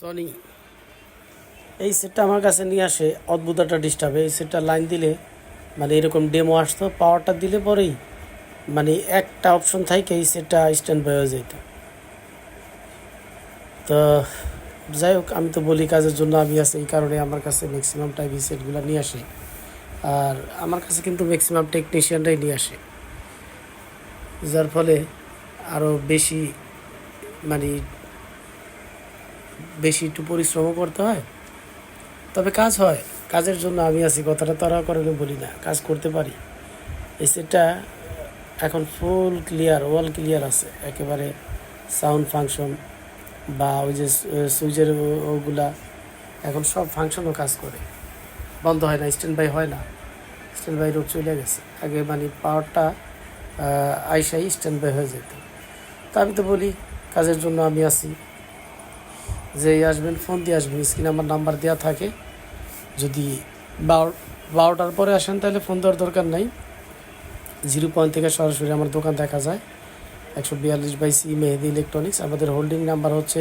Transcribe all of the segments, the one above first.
Sony এই সেটটা আমার কাছে নিয়ে আসে অদ্ভুত একটা ডিস্টার্ব এই সেটটা লাইন দিলে মানে এরকম ডেমো আসতো পাওয়ারটা দিলে পরেই মানে একটা অপশন থাকে এই সেটটা স্ট্যান্ড বাই হয়ে যেত তো, যাই হোক, আমি তো বলি কাজের জন্য আমি আছি, এই কারণে আমার কাছে ম্যাক্সিমাম টাইম এই সেটগুলো নিয়ে আসে। আর আমার কাছে কিন্তু ম্যাক্সিমাম টেকনিশিয়ানরাই নিয়ে আসে। যার ফলে আরও বেশি মানে বেশি একটু পরিশ্রমও করতে হয়। তবে কাজ হয়। কাজের জন্য আমি আছি, কথাটা তারা করে বলি না। কাজ করতে পারি। এই সেটটা এখন ফুল ক্লিয়ার ওয়াল ক্লিয়ার আছে। একেবারে সাউন্ড ফাংশন বা ওই যে সুইচের ওগুলা এখন সব ফাংশনও কাজ করে। বন্ধ হয় না স্ট্যান্ড বাই হয় না। স্ট্যান্ড বাই রোগ চলে গেছে। আগে মানে পাওয়ারটা আইসাই স্ট্যান্ড বাই হয়ে যেত। তা আমি তো বলি, কাজের জন্য আমি আছি। যেই আসবেন, ফোন দিয়ে আসবেন, স্ক্রিনে আমার নাম্বার দেওয়া থাকে। যদি বারো, বারোটার পরে আসেন, তাহলে ফোন দেওয়ার দরকার নাই। জিরো পয়েন্ট থেকে সরাসরি আমার দোকান দেখা যায়। একশো বিয়াল্লিশ বাই সি মেহেদি ইলেকট্রনিক্স। আমাদের হোল্ডিং নাম্বার হচ্ছে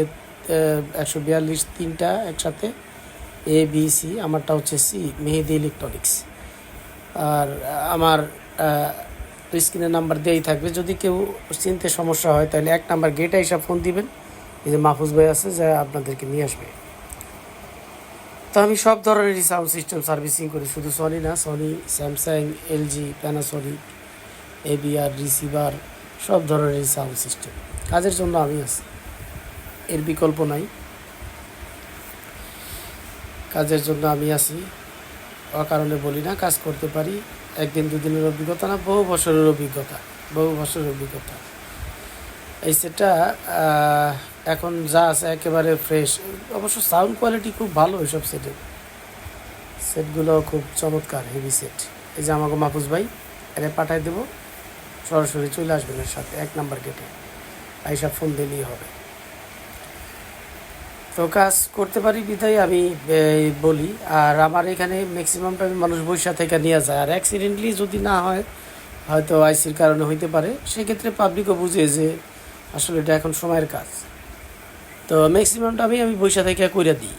একশো বিয়াল্লিশ তিনটা একসাথে। এ, বি, সি, আমারটা হচ্ছে সি, মেহেদি ইলেকট্রনিক্স। আর আমার স্ক্রিনের নাম্বার দেওয়াই থাকবে। যদি কেউ চিনতে সমস্যা হয়, তাহলে এক নাম্বার গেটে এসে ফোন দিবেন। এই যে মাহফুজ ভাই আছে, যা আপনাদেরকে নিয়ে আসবে। তো আমি সব ধরনেরই সাউন্ড সিস্টেম সার্ভিসিং করি, শুধু সনি না Sony Samsung LG Panasonic ABR receiver সব ধরনেরই সাউন্ড সিস্টেম কাজের জন্য আমি আছি। এর বিকল্প নাই। কাজের জন্য আমি আছি। অকারণে বলি না, কাজ করতে পারি। একদিন দুদিনের অভিজ্ঞতা না, বহু বছরের অভিজ্ঞতা, বহু বছরের অভিজ্ঞতা। এই সেটটা এখন যা আছে একেবারে ফ্রেশ অবশ্য সাউন্ড কোয়ালিটি খুব ভালো এইসব সেটের সেটগুলো খুব চমৎকার হেভি সেট এই যে আমাকে মাহফুজ ভাই এটা পাঠাই দেবো। সরাসরি চলে আসবেন এর সাথে, এক নাম্বার গেটে আইসা ফোন দিলেই হবে। তো কাজ করতে পারি বিধায় আমি বলি, আর আমার এখানে ম্যাক্সিমাম টাইম মানুষ বৈশা থেকে নিয়ে যায়। আর অ্যাক্সিডেন্টলি যদি না হয়, হয়তো আইসির কারণে হইতে পারে। সেক্ষেত্রে পাবলিকও বুঝে যে আসলে এটা এখন সময়ের কাজ। তো ম্যাক্সিমামটা আমি আমি বৈশা থেকে কইরা দিই।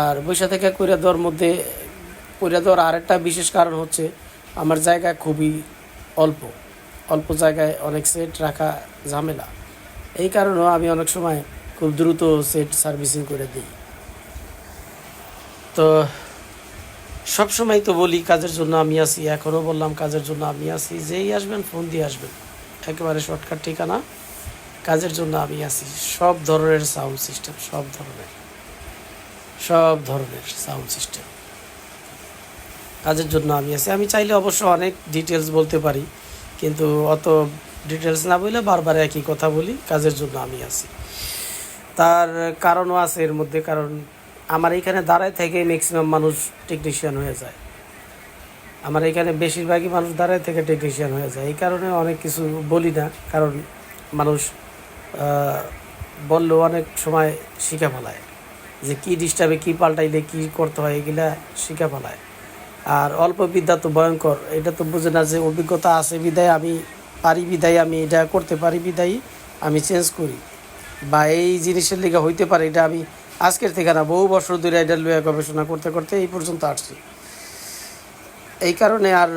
আর বৈশা থেকে কইরা দেওয়ার মধ্যে, কইরা দেওয়ার আরেকটা বিশেষ কারণ হচ্ছে আমার জায়গা খুবই অল্প। অল্প জায়গায় অনেক সেট রাখা ঝামেলা। এই কারণেও আমি অনেক সময় খুব দ্রুত সেট সার্ভিসিং করে দিই। তো সব সময় তো বলি কাজের জন্য আমি আসি এখনও বললাম কাজের জন্য আমি আসি যেই আসবেন ফোন দিয়ে আসবেন। একেবারে শর্টকাট ঠিকানা। কাজের জন্য আমি আছি। সব ধরনের সাউন্ড সিস্টেম সব ধরনের। সব ধরনের সাউন্ড সিস্টেম কাজের জন্য আমি আছি। আমি চাইলে অবশ্য অনেক ডিটেলস বলতে পারি, কিন্তু অত ডিটেলস না বললে বারবার একই কথা বলি, কাজের জন্য আমি আছি। তার কারণও আছে এর মধ্যে, কারণ আমার এখানে দাঁড়ায় থেকে ম্যাক্সিমাম মানুষ টেকনিশিয়ান হয়ে যায়। আমার এখানে বেশিরভাগই মানুষ দাঁড়ায় থেকে টেকনিশিয়ান হয়ে যায়। এই কারণে অনেক কিছু বলি না, কারণ মানুষ বললেও অনেক সময় শিখা ফেলায় যে কী ডিস্টার্বে কী পাল্টাইলে কী করতে হয় এগুলা শিখা ফেলায়। আর অল্প বিদ্যা তো ভয়ঙ্কর, এটা তো বুঝে না যে অভিজ্ঞতা আছে, বিদায় আমি পারি, বিদায় আমি এটা করতে পারি, বিদায় আমি চেঞ্জ করি। বা এই জিনিসের লিগে হইতে পারে, এটা আমি আজকের থেকে না, বহু বছর ধরে এটা লইয়া গবেষণা করতে করতে এই পর্যন্ত আসছি। এই কারণে আর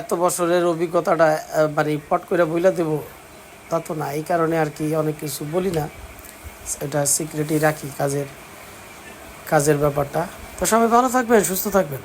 এত বছরের অভিজ্ঞতাটা মানে পট করে বইলা দেব তা তো না, এই কারণে আর কি অনেক কিছু বলি না। এটা সিক্রেটই রাখি কাজের কাজের ব্যাপারটা। তো সবাই ভালো থাকবেন, সুস্থ থাকবেন।